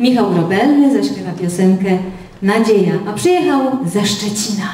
Michał Grobelny zaśpiewa piosenkę Nadzieja, a przyjechał ze Szczecina.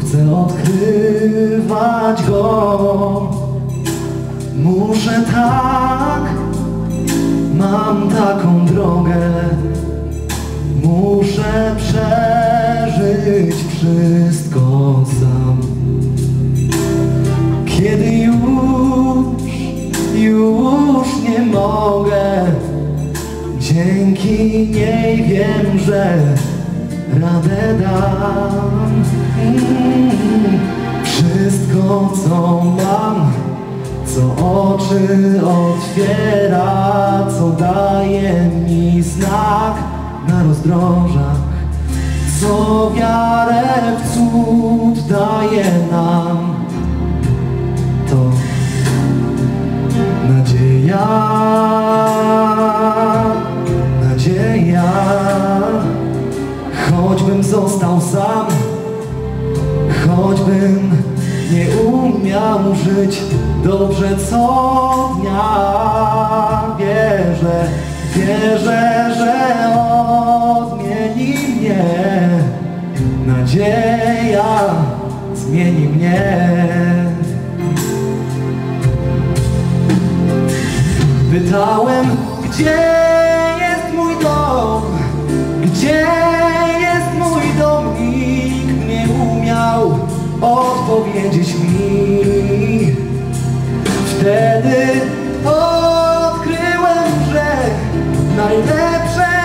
Chcę odkrywać go. Muszę tak, mam taką drogę. Muszę przeżyć wszystko sam. Kiedy już, już nie mogę. Dzięki niej wiem, że radę dam Wszystko co mam co oczy otwiera, co daje mi znak na rozdrożach, co wiarę w cud daje nam, to nadzieja, choćbym został sam, choćbym nie umiał żyć dobrze co dnia. Wierzę, wierzę, że odmieni mnie. Nadzieja zmieni mnie. Pytałem, gdzie odpowiedzieć mi. Wtedy odkryłem, że najlepsze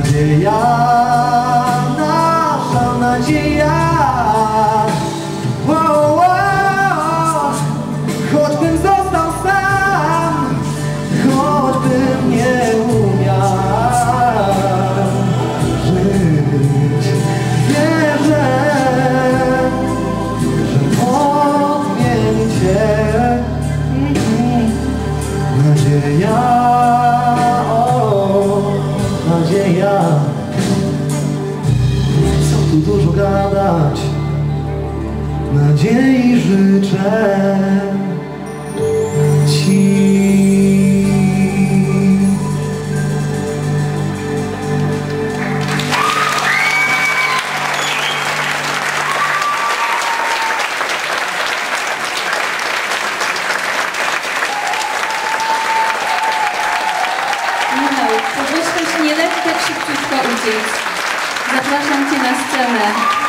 Nadzieja, nasza nadzieja Nadziei życzę Ci Michał, pożyczkę się nie leć tak szybciutko uciec. Zapraszam Cię na scenę.